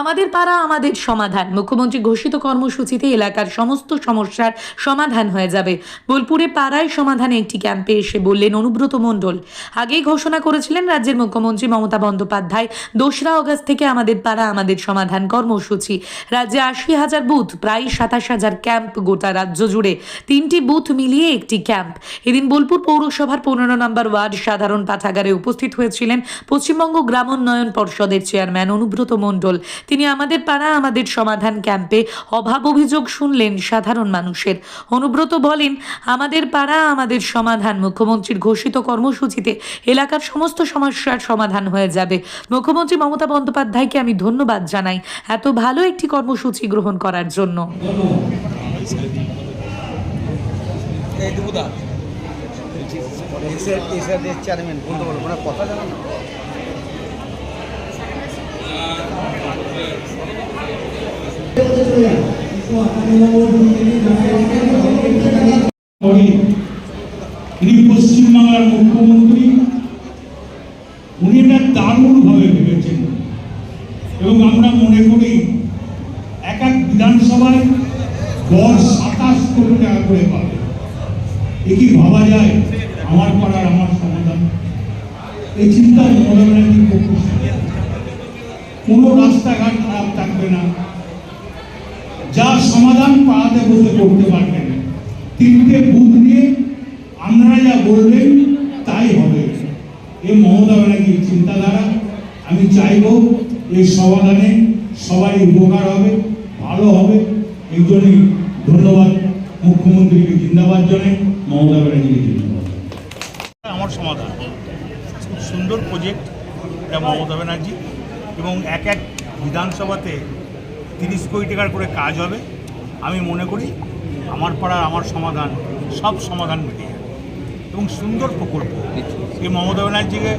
আমাদের পাড়া আমাদের সমাধান। মুখ্যমন্ত্রী ঘোষিত কর্মসূচিতে এলাকার সমস্ত সমস্যার সমাধান হয়ে যাবে। বোলপুরে পাড়ায় সমাধানে একটি ক্যাম্পে এসে বললেন অনুব্রত মণ্ডল। আগেই ঘোষণা করেছিলেন রাজ্যের মুখ্যমন্ত্রী মমতা বন্দ্যোপাধ্যায়, দোসরা অগস্ট থেকে আমাদের পাড়া আমাদের সমাধান কর্মসূচি। রাজ্যে আশি হাজার বুথ, প্রায় সাতাশ হাজার ক্যাম্প গোটা রাজ্য জুড়ে। তিনটি বুথ মিলিয়ে একটি ক্যাম্প। এদিন বোলপুর পৌরসভার পনেরো নম্বর ওয়ার্ড সাধারণ পাঠাগারে উপস্থিত হয়েছিলেন পশ্চিমবঙ্গ গ্রামোন্নয়ন পর্ষদের চেয়ারম্যান অনুব্রত মণ্ডল। তিনি আমাদের পাড়া, আমাদের সমাধান ক্যাম্পে অভাব অভিযোগ শুনলেন সাধারণ মানুষের। অনুব্রত বলেন, আমাদের পাড়া, আমাদের সমাধান, মুখ্যমন্ত্রীর ঘোষিত কর্মসূচিতে এলাকার সমস্ত সমস্যার সমাধান হয়ে যাবে। মুখ্যমন্ত্রী মমতা বন্দ্যোপাধ্যায়কে আমি ধন্যবাদ জানাই এত ভালো একটি কর্মসূচি গ্রহণ করার জন্য। চেয়ারম্যান বলতে বলো মানে কথা জানো না? ইনি পশ্চিমবাংলার মুখ্যমন্ত্রী, উনি এটা দারুণভাবে ভেবেছেন। এবং আমরা মনে করি, এক এক বিধানসভায় গড় সাতাশ কোটি টাকা করে পাবে। এ কি ভাবা যায়? আমার পাড়ার আমার সমাধান। এই চিন্তা মনে ব্যানার্জি কোনো রাস্তাঘাট খারাপ থাকবে না। যা সমাধান পাড়াতে বসে করতে পারবেন তিনটে বুথ নিয়ে আপনারা যা বলবেন, তাই হবে। এ মমতা ব্যানার্জির চিন্তাধারা, আমি চাইব এই সমাধানে সবাই উপকার হবে, ভালো হবে। এই জন্যই ধন্যবাদ মুখ্যমন্ত্রীকে জিন্দাবাদ জানাই, মমতা ব্যানার্জিকে জিন্দাবাদ। আমার সমাধান। খুব সুন্দর প্রজেক্ট এটা মমতা ব্যানার্জি এবং এক এক বিধানসভাতে তিরিশ কোটি টাকার করে কাজ হবে। আমি মনে করি আমার পাড়ার আমার সমাধান সব সমাধান মিলিয়ে যাবে। এবং সুন্দর প্রকল্প। এই মমতা ব্যানার্জিকে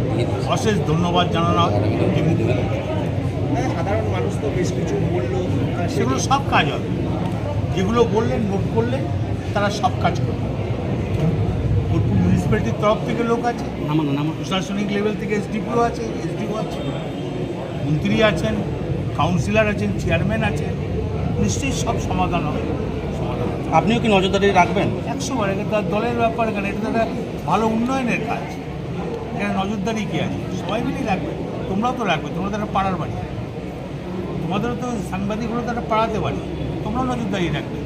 অশেষ ধন্যবাদ জানানো হয় মুখ্যমন্ত্রী হ্যাঁ, সাধারণ মানুষ তো বেশ কিছু বলল। আহ, সেগুলো সব কাজ হবে। যেগুলো বললেন নোট করলেন তারা সব কাজ করবে। বোলপুর মিউনিসিপ্যালিটির তরফ থেকে লোক আছে আমার প্রশাসনিক লেভেল থেকে এসডিপিও আছে এসডিও আছে মন্ত্রী আছেন কাউন্সিলর আছেন চেয়ারম্যান আছেন নিশ্চয়ই সব সমাধান হবে। সমাধান আপনিও কি নজরদারি রাখবেন? একশো বার এটা তার দলের ব্যাপার কেন? এটা তো একটা ভালো উন্নয়নের কাজ। এখানে নজরদারি কী আছে? সবাই মিলেই রাখবে। তোমরাও তো রাখবে তোমরা তো একটা পাড়ার বাড়ি। তোমাদেরও তো সাংবাদিকগুলো তো একটা পাড়াতে পারি তোমরাও নজরদারি রাখবে।